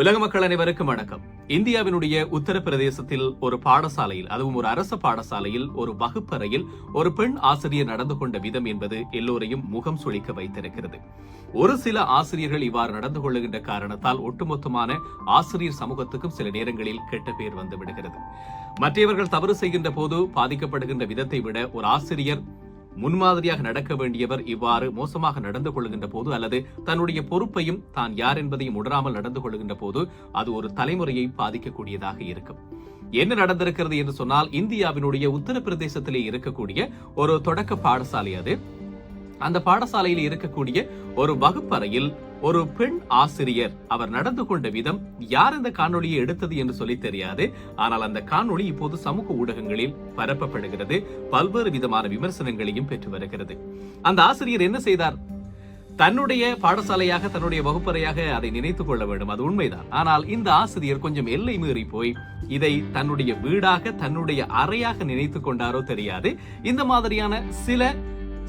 உலக மக்கள் அனைவருக்கும் வணக்கம். இந்தியாவினுடைய உத்தரப்பிரதேசத்தில் ஒரு பாடசாலையில் அதுவும் ஒரு அரசு பாடசாலையில் ஒரு வகுப்பறையில் ஒரு பெண் ஆசிரியர் நடந்து கொண்ட விதம் என்பது எல்லோரையும் முகம் சுழிக்க வைத்திருக்கிறது. ஒரு சில ஆசிரியர்கள் இவ்வாறு நடந்து கொள்ளுகின்ற காரணத்தால் ஒட்டுமொத்தமான ஆசிரியர் சமூகத்துக்கும் சில நேரங்களில் கெட்ட பேர் வந்து விடுகிறது. மற்றவர்கள் தவறு செய்கின்ற போது பாதிக்கப்படுகின்ற விதத்தை விட ஒரு ஆசிரியர் முன்மாதிரியாக நடக்க வேண்டியவர் இவ்வாறு மோசமாக நடந்து கொள்கின்ற போது அல்லது தன்னுடைய பொறுப்பையும் தான் யார் என்பதையும் உணராமல் நடந்து கொள்கின்ற போது அது ஒரு தலைமுறையை பாதிக்கக்கூடியதாக இருக்கும். என்ன நடந்திருக்கிறது என்று சொன்னால் இந்தியாவினுடைய உத்தரப்பிரதேசத்திலே இருக்கக்கூடிய ஒரு தொடக்க பாடசாலை அது. அந்த பாடசாலையில் இருக்கக்கூடிய ஒரு வகுப்பறையில் ஒரு பெண் ஆசிரியர் அவர் நடந்து கொண்ட விதம் யார் இந்த காணொலியை எடுத்தது என்று சொல்லி தெரியாது. ஆனால் அந்த காணொளி இப்போது சமூக ஊடகங்களில் பரப்பப்படுகிறது. பல்வேறு விதமான விமர்சனங்களையும் பெற்று வருகிறது. அந்த ஆசிரியர் என்ன செய்தார்? தன்னுடைய பாடசாலையாக தன்னுடைய வகுப்பறையாக அதை நினைத்துக் கொள்ள வேண்டும். அது உண்மைதான். ஆனால் இந்த ஆசிரியர் கொஞ்சம் எல்லை மீறி போய் இதை தன்னுடைய வீடாக தன்னுடைய அறையாக நினைத்துக் கொண்டாரோ தெரியாது. இந்த மாதிரியான சில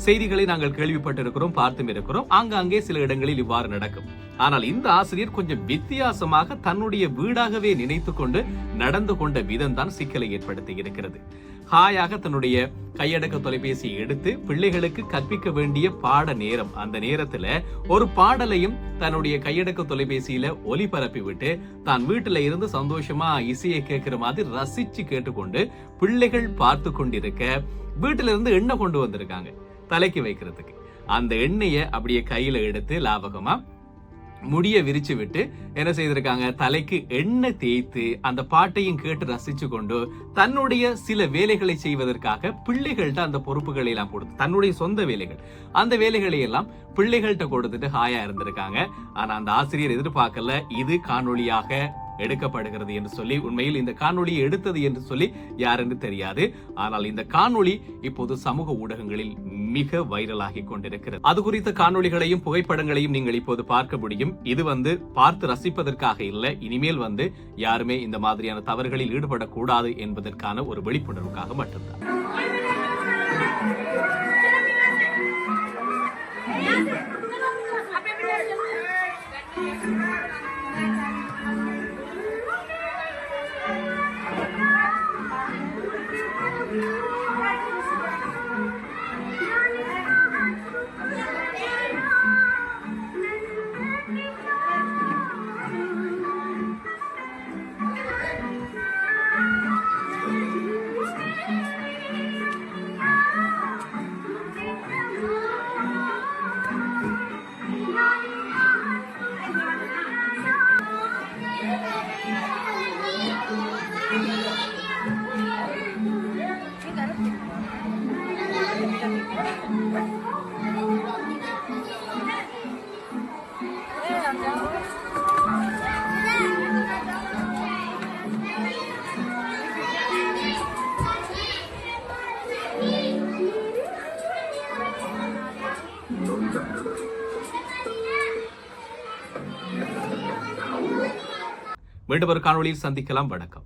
செய்திகளை நாங்கள் கேள்விப்பட்டிருக்கிறோம் பார்த்தும் இருக்கிறோம். ஆங்காங்கே சில இடங்களில் இவ்வாறு நடக்கும். ஆனால் இந்த ஆசிரியர் கொஞ்சம் வித்தியாசமாக தன்னுடைய வீடாகவே நினைத்து கொண்டு நடந்து கொண்ட விதம் தான் சிக்கலை ஏற்படுத்தி இருக்கிறது. ஹாயாக தன்னுடைய கையடக்க தொலைபேசியை எடுத்து பிள்ளைகளுக்கு கற்பிக்க வேண்டிய பாட நேரம். அந்த நேரத்துல ஒரு பாடலையும் தன்னுடைய கையடக்க தொலைபேசியில ஒலிபரப்பி விட்டு தான் வீட்டுல இருந்து சந்தோஷமா இசையை கேட்கிற மாதிரி ரசிச்சு கேட்டுக்கொண்டு பிள்ளைகள் பார்த்து கொண்டிருக்க வீட்டுல இருந்து எண்ணெய் கொண்டு வந்திருக்காங்க? தலைக்கு வைக்கிறதுக்கு. அந்த எண்ணெயை அப்படியே கையில எடுத்து லாபகமா முடிய விரிச்சு விட்டு என்ன செய்திருக்காங்க? தலைக்கு எண்ணெய் தேய்த்து அந்த பாட்டையும் கேட்டு ரசிச்சு கொண்டு தன்னுடைய சில வேலைகளை செய்வதற்காக பிள்ளைகள்கிட்ட அந்த பொறுப்புகளை எல்லாம் கொடுத்து தன்னுடைய சொந்த வேலைகள். அந்த வேலைகளை எல்லாம் பிள்ளைகள்கிட்ட கொடுத்துட்டு ஹாயா இருந்திருக்காங்க. ஆனா அந்த ஆசிரியர் எதிர்பார்க்கல இது காணொளியாக எடுக்கப்படுகிறது என்று சொல்லி உண்மையில் இந்த காணொலியை எடுத்தது என்று சொல்லி யாருன்னு தெரியாது. ஆனால் இந்த காணொளி இப்போது சமூக ஊடகங்களில் மிக வைரலாகி கொண்டிருக்கிறது. அது குறித்த காணொளிகளையும் புகைப்படங்களையும் நீங்கள் இப்போது பார்க்க முடியும். இது வந்து பார்த்து ரசிப்பதற்காக இல்லை இனிமேல் வந்து யாருமே இந்த மாதிரியான தவறுகளில் ஈடுபடக்கூடாது என்பதற்கான ஒரு விழிப்புணர்வுக்காக மட்டும்தான். 家乡的歌，门前的树，门前的路，故乡的歌。மீண்டும் ஒரு காணொலியில் சந்திக்கலாம். வணக்கம்.